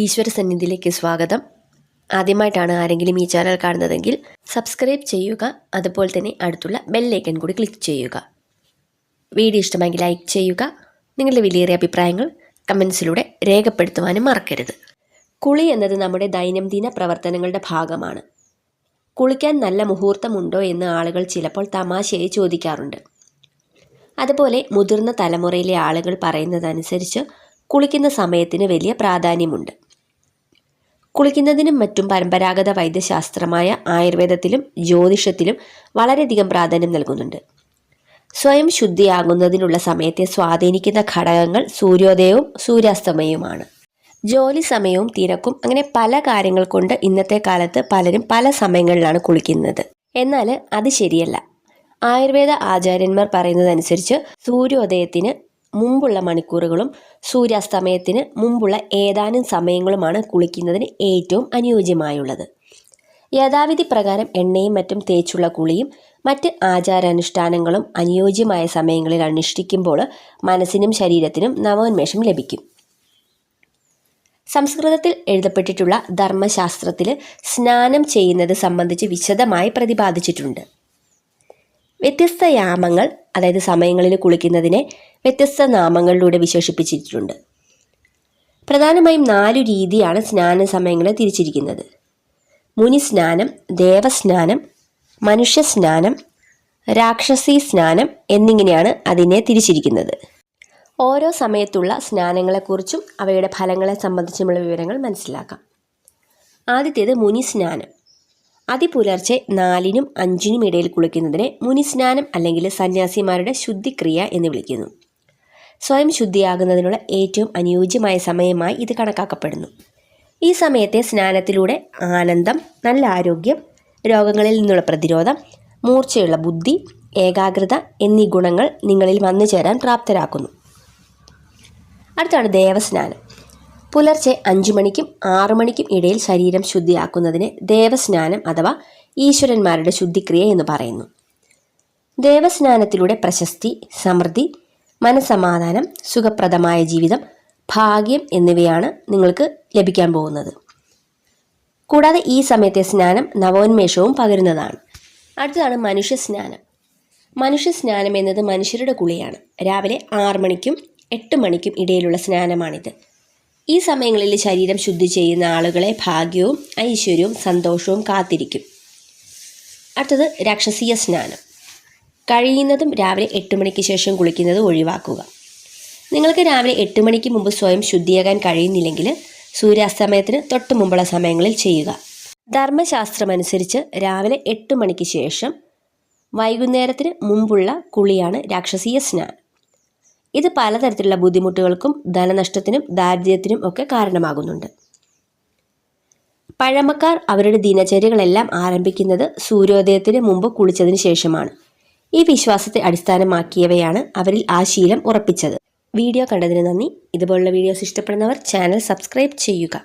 ഈശ്വര സന്നിധിയിലേക്ക് സ്വാഗതം. ആദ്യമായിട്ടാണ് ആരെങ്കിലും ഈ ചാനൽ കാണുന്നതെങ്കിൽ സബ്സ്ക്രൈബ് ചെയ്യുക അതുപോലെ തന്നെ അടുത്തുള്ള ബെല്ലൈക്കൺ കൂടി ക്ലിക്ക് ചെയ്യുക. വീഡിയോ ഇഷ്ടമെങ്കിൽ ലൈക്ക് ചെയ്യുക. നിങ്ങളുടെ വിലയേറിയ അഭിപ്രായങ്ങൾ കമൻസിലൂടെ രേഖപ്പെടുത്തുവാനും മറക്കരുത്. കുളി എന്നത് നമ്മുടെ ദൈനംദിന പ്രവർത്തനങ്ങളുടെ ഭാഗമാണ്. കുളിക്കാൻ നല്ല മുഹൂർത്തമുണ്ടോ എന്ന് ആളുകൾ ചിലപ്പോൾ തമാശയായി ചോദിക്കാറുണ്ട്. അതുപോലെ മുതിർന്ന തലമുറയിലെ ആളുകൾ പറയുന്നതനുസരിച്ച് കുളിക്കുന്ന സമയത്തിന് വലിയ പ്രാധാന്യമുണ്ട്. കുളിക്കുന്നതിനും മറ്റും പരമ്പരാഗത വൈദ്യശാസ്ത്രമായ ആയുർവേദത്തിലും ജ്യോതിഷത്തിലും വളരെയധികം പ്രാധാന്യം നൽകുന്നുണ്ട്. സ്വയം ശുദ്ധിയാകുന്നതിനുള്ള സമയത്തെ സ്വാധീനിക്കുന്ന ഘടകങ്ങൾ സൂര്യോദയവും സൂര്യാസ്തമയവുമാണ്. ജോലി സമയവും തിരക്കും അങ്ങനെ പല കാര്യങ്ങൾ കൊണ്ട് ഇന്നത്തെ കാലത്ത് പലരും പല സമയങ്ങളിലാണ് കുളിക്കുന്നത്. എന്നാൽ അത് ശരിയല്ല. ആയുർവേദ ആചാര്യന്മാർ പറയുന്നതനുസരിച്ച് സൂര്യോദയത്തിന് മുമ്പുള്ള മണിക്കൂറുകളും സൂര്യാസ്തമയത്തിന് മുമ്പുള്ള ഏതാനും സമയങ്ങളുമാണ് കുളിക്കുന്നതിന് ഏറ്റവും അനുയോജ്യമായുള്ളത്. യഥാവിധി പ്രകാരം എണ്ണയും മറ്റും തേച്ചുള്ള കുളിയും മറ്റ് ആചാരാനുഷ്ഠാനങ്ങളും അനുയോജ്യമായ സമയങ്ങളിൽ അനുഷ്ഠിക്കുമ്പോൾ മനസ്സിനും ശരീരത്തിനും നവോന്മേഷം ലഭിക്കും. സംസ്കൃതത്തിൽ എഴുതപ്പെട്ടിട്ടുള്ള ധർമ്മശാസ്ത്രത്തിൽ സ്നാനം ചെയ്യുന്നത് സംബന്ധിച്ച് വിശദമായി പ്രതിപാദിച്ചിട്ടുണ്ട്. വ്യത്യസ്ത യാമങ്ങൾ അതായത് സമയങ്ങളിൽ കുളിക്കുന്നതിനെ വ്യത്യസ്ത നാമങ്ങളിലൂടെ വിശേഷിപ്പിച്ചിട്ടുണ്ട്. പ്രധാനമായും നാലു രീതിയാണ് സ്നാന സമയങ്ങളെ തിരിച്ചിരിക്കുന്നത്. മുനിസ്നാനം ദേവസ്നാനം മനുഷ്യസ്നാനം രാക്ഷസി സ്നാനം എന്നിങ്ങനെയാണ് അതിനെ തിരിച്ചിരിക്കുന്നത്. ഓരോ സമയത്തുള്ള സ്നാനങ്ങളെക്കുറിച്ചും അവയുടെ ഫലങ്ങളെ സംബന്ധിച്ചുമുള്ള വിവരങ്ങൾ മനസ്സിലാക്കാം. ആദ്യത്തേത് മുനിസ്നാനം അതിപുലർച്ചെ നാലിനും അഞ്ചിനും ഇടയിൽ കുളിക്കുന്നതിനെ മുനിസ്നാനം അല്ലെങ്കിൽ സന്യാസിമാരുടെ ശുദ്ധിക്രിയ എന്ന് വിളിക്കുന്നു. സ്വയം ശുദ്ധിയാകുന്നതിനുള്ള ഏറ്റവും അനുയോജ്യമായ സമയമായി ഇത് കണക്കാക്കപ്പെടുന്നു. ഈ സമയത്തെ സ്നാനത്തിലൂടെ ആനന്ദം നല്ല ആരോഗ്യം രോഗങ്ങളിൽ നിന്നുള്ള പ്രതിരോധം മൂർച്ചയുള്ള ബുദ്ധി ഏകാഗ്രത എന്നീ ഗുണങ്ങൾ നിങ്ങളിൽ വന്നു ചേരാൻ പ്രാപ്തരാക്കുന്നു. അടുത്താണ് ദേവസ്നാനം. പുലർച്ചെ അഞ്ചു മണിക്കും ആറു മണിക്കും ഇടയിൽ ശരീരം ശുദ്ധിയാക്കുന്നതിന് ദേവസ്നാനം അഥവാ ഈശ്വരന്മാരുടെ ശുദ്ധിക്രിയ എന്ന് പറയുന്നു. ദേവസ്നാനത്തിലൂടെ പ്രശസ്തി സമൃദ്ധി മനസമാധാനം സുഖപ്രദമായ ജീവിതം ഭാഗ്യം എന്നിവയാണ് നിങ്ങൾക്ക് ലഭിക്കാൻ പോകുന്നത്. കൂടാതെ ഈ സമയത്തെ സ്നാനം നവോന്മേഷവും പകരുന്നതാണ്. അടുത്തതാണ് മനുഷ്യ സ്നാനം മനുഷ്യ സ്നാനം എന്നത് മനുഷ്യരുടെ കുളിയാണ്. രാവിലെ ആറ് മണിക്കും എട്ട് മണിക്കും ഇടയിലുള്ള സ്നാനമാണിത്. ഈ സമയങ്ങളിൽ ശരീരം ശുദ്ധി ചെയ്യുന്ന ആളുകളെ ഭാഗ്യവും ഐശ്വര്യവും സന്തോഷവും കാത്തിരിക്കും. അടുത്തത് രാക്ഷസീയ സ്നാനം. കഴിയുന്നതും രാവിലെ എട്ട് മണിക്ക് ശേഷം കുളിക്കുന്നത് ഒഴിവാക്കുക. നിങ്ങൾക്ക് രാവിലെ എട്ട് മണിക്ക് മുമ്പ് സ്വയം ശുദ്ധിയാകാൻ കഴിയുന്നില്ലെങ്കിൽ സൂര്യാസ്തമയത്തിന് തൊട്ട് മുമ്പുള്ള സമയങ്ങളിൽ ചെയ്യുക. ധർമ്മശാസ്ത്രമനുസരിച്ച് രാവിലെ എട്ട് മണിക്ക് ശേഷം വൈകുന്നേരത്തിന് മുമ്പുള്ള കുളിയാണ് രാക്ഷസീയ സ്നാനം. ഇത് പലതരത്തിലുള്ള ബുദ്ധിമുട്ടുകൾക്കും ധനനഷ്ടത്തിനും ദാരിദ്ര്യത്തിനും ഒക്കെ കാരണമാകുന്നുണ്ട്. പഴമക്കാർ അവരുടെ ദിനചര്യകളെല്ലാം ആരംഭിക്കുന്നത് സൂര്യോദയത്തിന് മുമ്പ് കുളിച്ചതിന് ശേഷമാണ്. ഈ വിശ്വാസത്തെ അടിസ്ഥാനമാക്കിയവയാണ് അവരിൽ ആ ശീലം ഉറപ്പിച്ചത്. വീഡിയോ കണ്ടതിന് നന്ദി. ഇതുപോലുള്ള വീഡിയോസ് ഇഷ്ടപ്പെടുന്നവർ ചാനൽ സബ്സ്ക്രൈബ് ചെയ്യുക.